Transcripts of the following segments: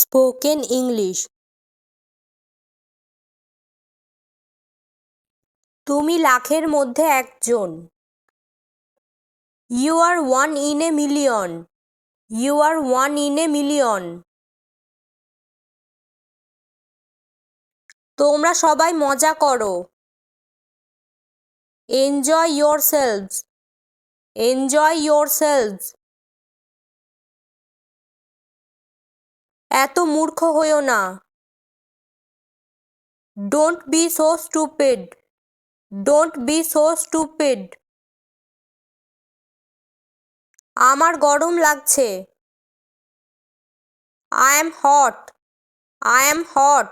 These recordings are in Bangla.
স্পোকেন ইংলিশ তুমি লাখের মধ্যে একজন। You are one in a million you are one in a million তোমরা সবাই মজা করো। Enjoy yourselves enjoy yourselves এত মূর্খ হইও না। Don't be so stupid don't be so stupid আমার গরম লাগছে। I am hot I am hot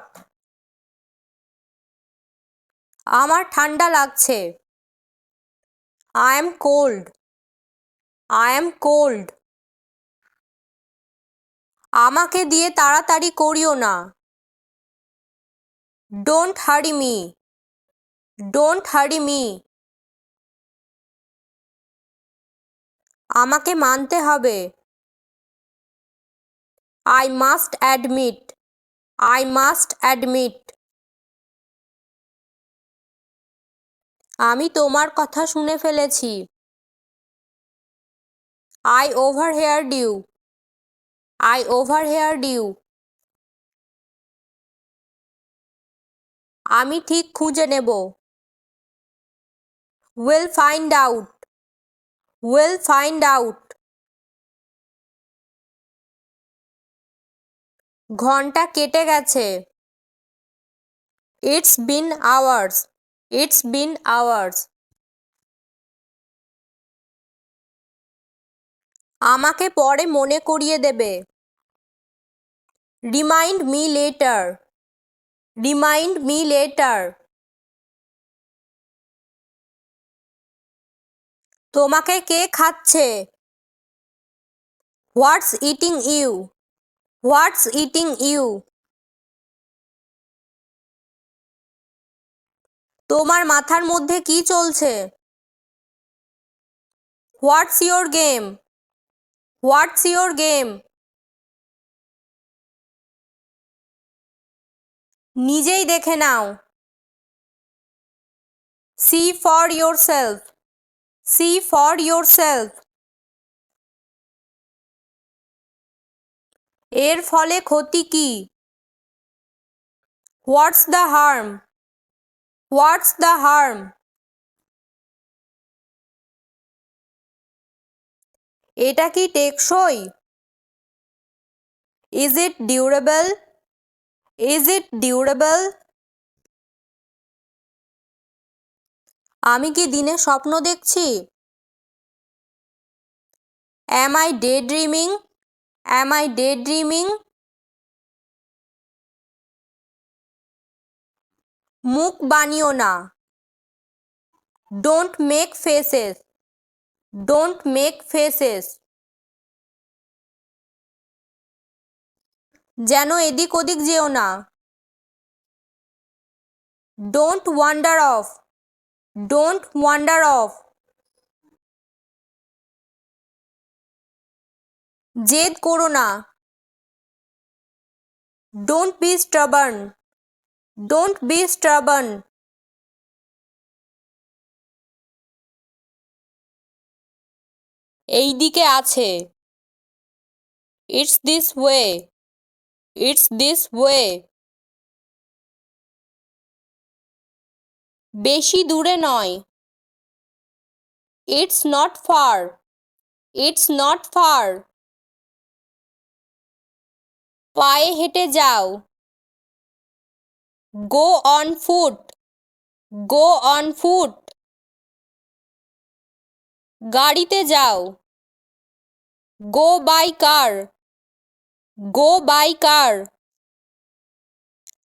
আমার ঠান্ডা লাগছে। I am cold I am cold আমাকে দিয়ে তাড়াতাড়ি করিও না। ডোন্ট হারি মি ডোন্ট হারি মি আমাকে মানতে হবে। I must admit I must admit আমি তোমার কথা শুনে ফেলেছি। I overheard you I overheard you আমি ঠিক খুঁজে নেব। Will find out will find out ঘণ্টা কেটে গেছে। It's been hours it's been hours আমাকে পরে মনে করিয়ে দেবে। Remind me later remind me later তোমাকে কে খাচ্ছে? What's eating you what's eating you তোমার মাথার মধ্যে কি চলছে? What's your game what's your game নিজেই দেখে নাও। See for yourself see for yourself এর ফলে ক্ষতি কি? What's the harm what's the harm এটা কি টেকসই? Is it durable is it durable আমি কি দিনে স্বপ্ন দেখছি? Am I daydreaming am I daydreaming মুখ বানিও না। Don't make faces don't make faces যেন এদিক ওদিক যেও না। Don't wander off don't wander off জেদ করো না। Don't be stubborn don't be stubborn এই দিকে আছে। It's this way it's this way বেশি দূরে নয়। It's not far it's not far পায়ে হেঁটে যাও। Go on foot go on foot গাড়িতে যাও। গো বাই কার গো বাই কার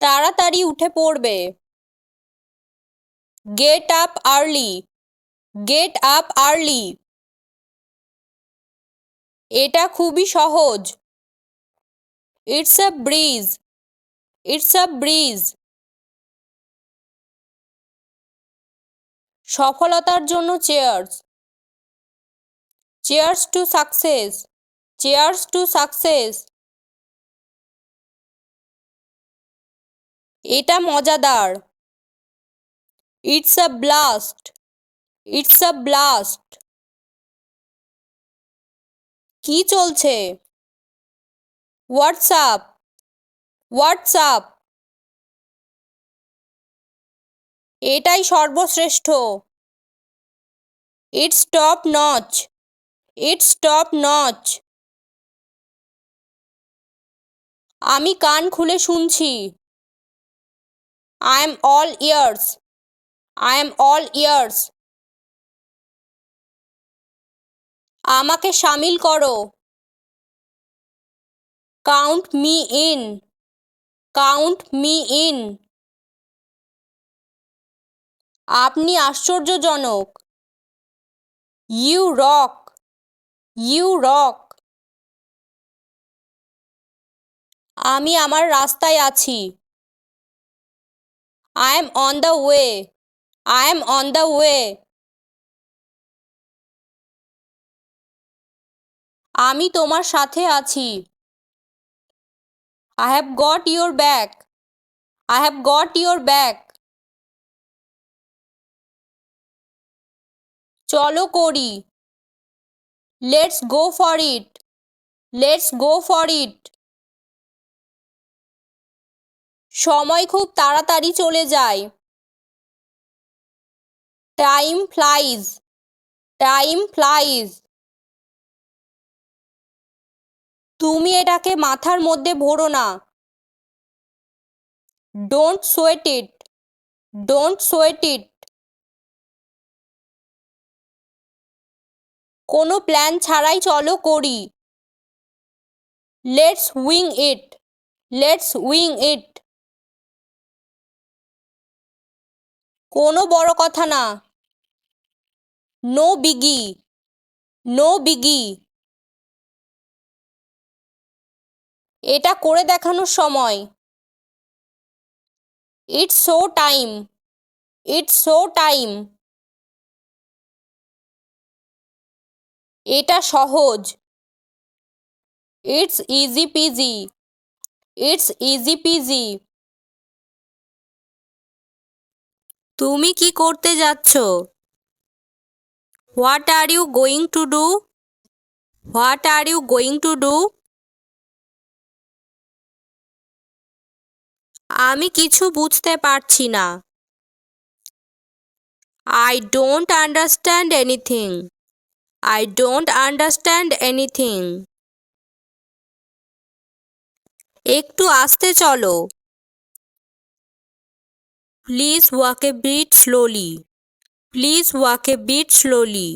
তাড়াতাড়ি উঠে পড়বে। Get up early get up early এটা খুবই সহজ। It's a breeze it's a breeze সফলতার জন্য cheers cheers to success cheers to success এটা মজাদার। It's a blast it's a blast কি চলছে? হোয়াটসঅ্যাপ হোয়াটসঅ্যাপ এটাই সর্বশ্রেষ্ঠ। It's top notch it's top notch আমি কান খুলে শুনছি। I am all ears I am all ears আমাকে সামিল করো। Count me in count me in আপনি আশ্চর্যজনক। ইউ রক ইউ রক আমি আমার রাস্তায় আছি। I am on the way I am on the way আমি তোমার সাথে আছি। I have got your back I have got your back চলো করি। Let's go for it let's go for it সময় খুব তাড়াতাড়ি চলে যায়। টাইম ফ্লাইজ টাইম ফ্লাইজ তুমি এটাকে মাথার মধ্যে ভরো না। Don't sweat it don't sweat it কোনো প্ল্যান ছাড়াই চলো করি। Let's wing it let's wing it কোনো বড় কথা না। নো বিগি নো বিগি এটা করে দেখানোর সময়। It's showtime it's showtime এটা সহজ। It's easy peasy it's easy peasy তুমি কি করতে যাচ্ছ? What are you going to do what are you going to do আমি কিছু বুঝতে পারছি না। I don't understand anything I don't understand anything একটু আস্তে চলো। Please walk a bit slowly please walk a bit slowly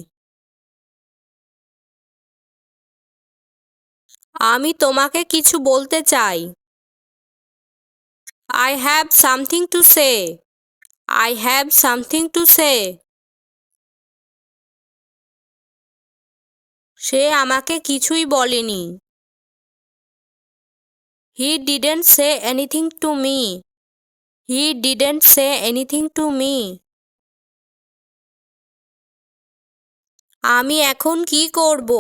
আমি তোমাকে কিছু বলতে চাই। I have something to say I have something to say সে আমাকে কিছুই বলেনি। He didn't say anything to me he didn't say anything to me আমি এখন কি করব?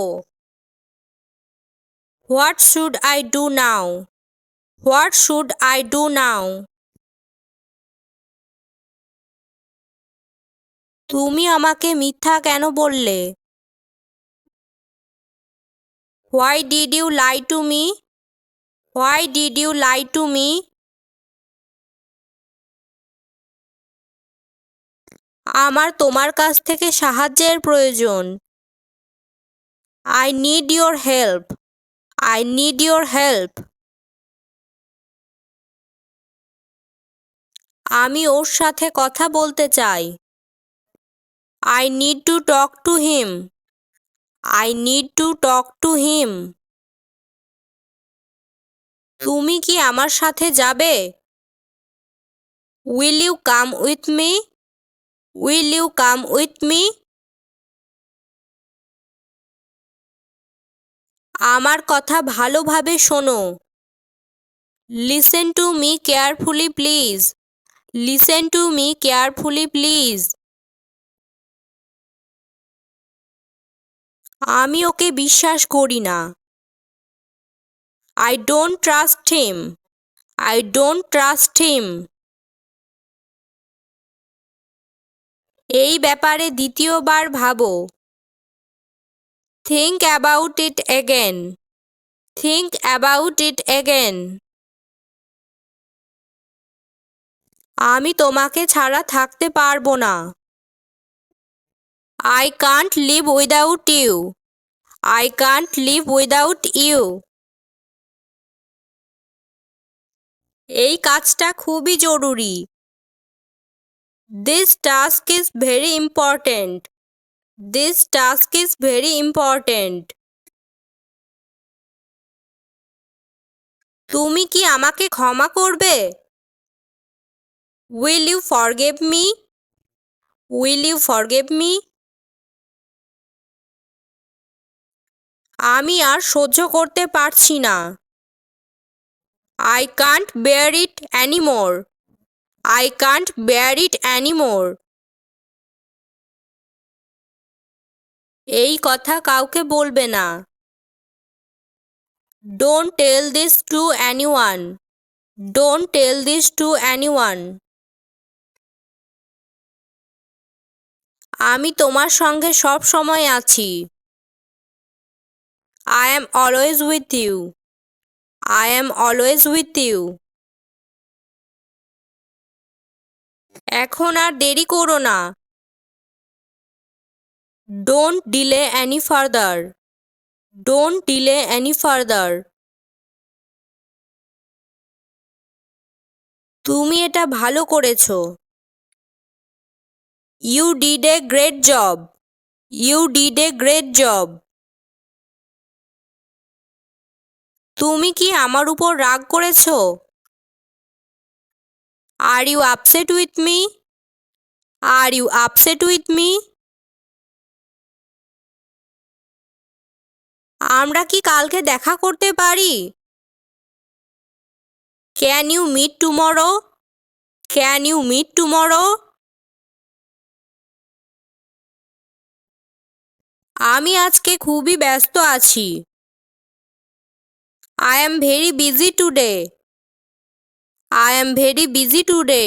What should I do now what should I do now তুমি আমাকে মিথ্যা কেন বললে? Why did you lie to me why did you lie to me আমার তোমার কাছ থেকে সাহায্যের প্রয়োজন। I need your help I need your help আমি ওর সাথে কথা বলতে চাই। I need to talk to him I need to talk to him তুমি কি আমার সাথে যাবে? Will you come with me will you come with me আমার কথা ভালোভাবে শোনো। Listen to me carefully please listen to me carefully please আমি ওকে বিশ্বাস করি না। I don't trust him I don't trust him এই ব্যাপারে দ্বিতীয়বার ভাবো। Think about it again think about it again আমি তোমাকে ছাড়া থাকতে পারব না। I can't live without you I can't live without you এই কাজটা খুবই জরুরি। This task is very important this task is very important তুমি কি আমাকে ক্ষমা করবে? Will you forgive me will you forgive me আমি আর সহ্য করতে পারছি না। I can't bear it anymore I can't bear it anymore এই কথা কাউকে বলবে না। Don't tell this to anyone don't tell this to anyone আমি তোমার সঙ্গে সব সময় আছি। I am always with you I am always with you এখন আর দেরি করো না। Don't delay any further don't delay any further তুমি এটা ভালো করেছ। You did a great job you did a great job তুমি কি আমার উপর রাগ করেছ? Are you upset with me are you upset with me আমরা কি কালকে দেখা করতে পারি? Can you meet tomorrow can you meet tomorrow আমি আজকে খুবই ব্যস্ত আছি। I am very busy today I am very busy today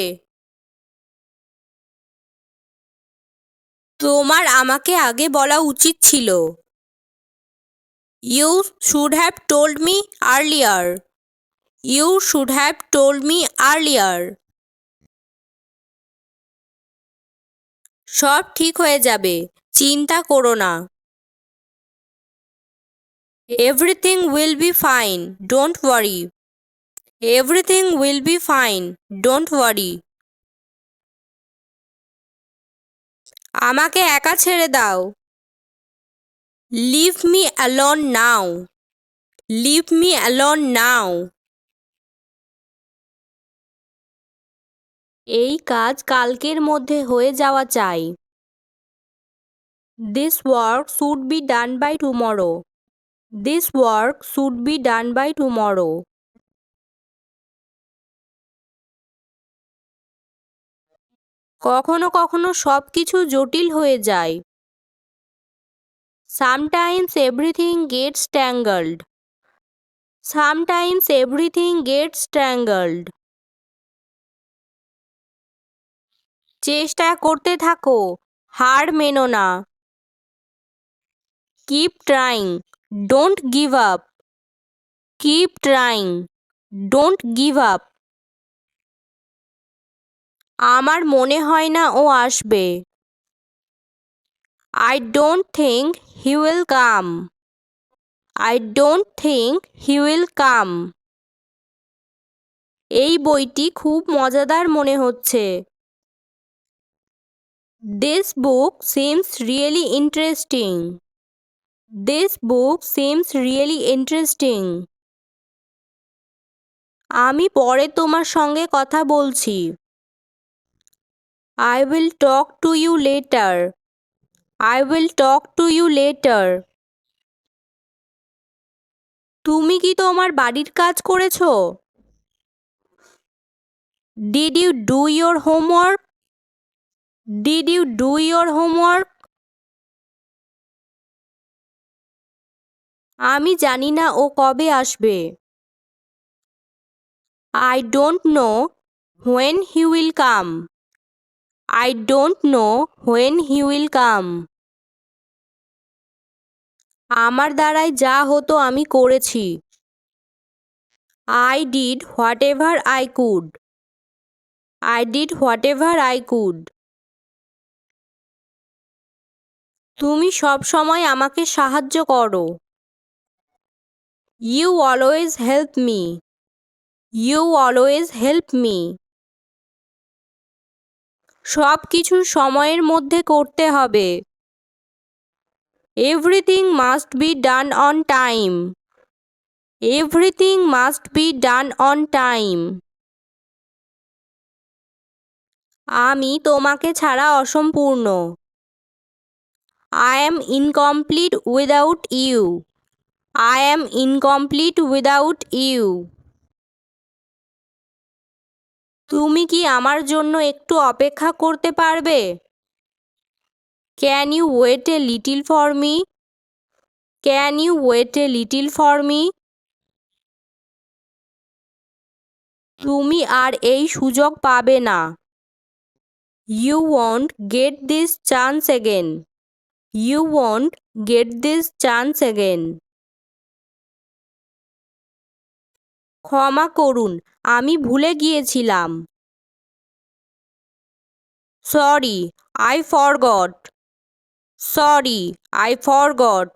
তোমার আমাকে আগে বলা উচিত ছিল। You should have told me earlier you should have told me earlier সব ঠিক হয়ে যাবে, চিন্তা করো না। Everything will be fine don't worry everything will be fine don't worry আমাকে একা ছেড়ে দাও। Leave me alone now leave me alone now এই কাজ কালকের মধ্যে হয়ে যাওয়া চাই। This work should be done by tomorrow this work should be done by tomorrow কখনো কখনো সব কিছু জটিল হয়ে যায়। Sometimes everything gets tangled sometimes everything gets tangled চেষ্টা করতে থাকো, হার মেনো না। Keep trying don't give up keep trying don't give up আমার মনে হয় না ও আসবে। I don't think he will come I don't think he will come এই বইটি খুব মজাদার মনে হচ্ছে। This book seems really interesting this book seems really interesting আমি পরে তোমার সঙ্গে কথা বলছি। I will talk to you later I will talk to you later তুমি কি তোমার বাড়ির কাজ করেছ? Did you do your homework did you do your homework আমি জানি না ও কবে আসবে। I don't know when he will come I don't know when he will come আমার দ্বারাই যা হতো আমি করেছি। I did whatever I could I did whatever I could তুমি সব সময় আমাকে সাহায্য করো। You always help me you always help me সব কিছু সময়ের মধ্যে করতে হবে। Everything must be done on time everything must be done on time আমি তোমাকে ছাড়া অসম্পূর্ণ। I am incomplete without you I am incomplete without you তুমি কি আমার জন্য একটু অপেক্ষা করতে পারবে? Can you wait a little for me can you wait a little for me তুমি আর এই সুযোগ পাবে না। You won't get this chance again you won't get this chance again ক্ষমা করুন, আমি ভুলে গিয়েছিলাম। Sorry, I forgot. Sorry, I forgot.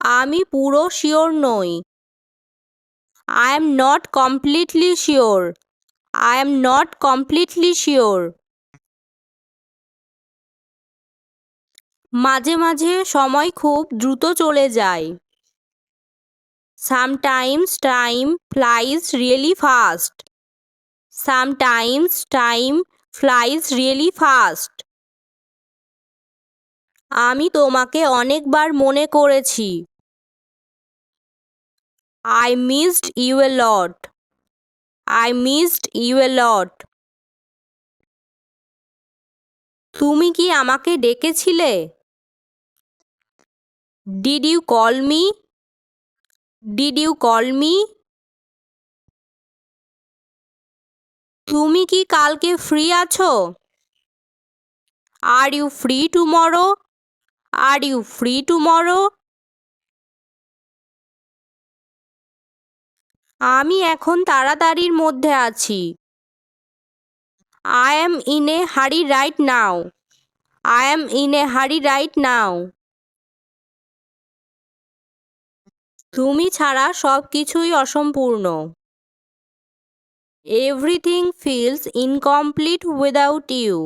আমি পুরো শিওর নই। I am not completely sure. I am not completely sure. মাঝে মাঝে সময় খুব দ্রুত চলে যায়। Sometimes time flies really fast sometimes time flies really fast আমি তোমাকে অনেকবার মনে করেছি। I missed you a lot I missed you a lot তুমি কি আমাকে ডেকেছিলে? Did you call me did you call me তুমি কি কালকে ফ্রি আছো? Are you free tomorrow are you free tomorrow আমি এখন তাড়াতাড়ির মধ্যে আছি। I am in a hurry right now I am in a hurry right now তুমি ছাড়া সব কিছুই অসম্পূর্ণ। Everything feels incomplete without you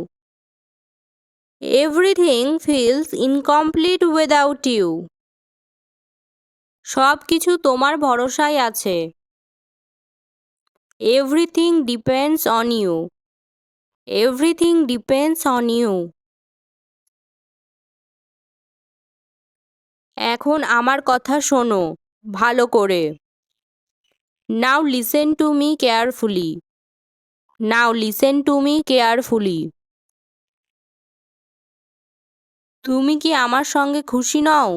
everything feels incomplete without you সব কিছু তোমার ভরসায় আছে। Everything depends on you everything depends on you এখন আমার কথা শোনো। ভালো করে। Now listen to me carefully now listen to me carefully তুমি কি আমার সঙ্গে খুশি নও?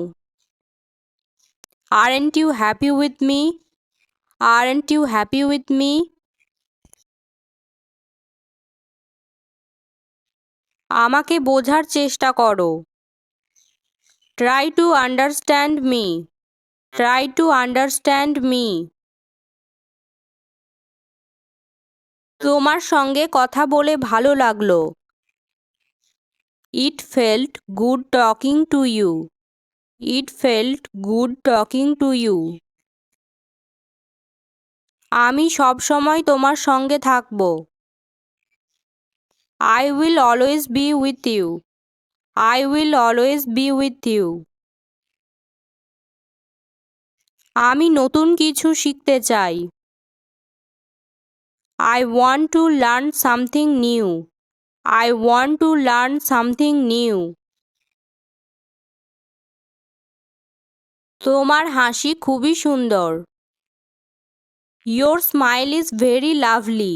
Aren't you happy with me R aren't you happy with me আমাকে বোঝার চেষ্টা করো। Try to understand me try to understand me তোমার সঙ্গে কথা বলে ভালো লাগল। It felt good talking to you it felt good talking to you আমি সব সময় তোমার সঙ্গে থাকব। I will always be with you I will always be with you আমি নতুন কিছু শিখতে চাই। I want to learn something new I want to learn something new তোমার হাসি খুবই সুন্দর। Your smile is very lovely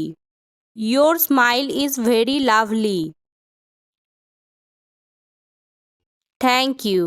your smile is very lovely thank you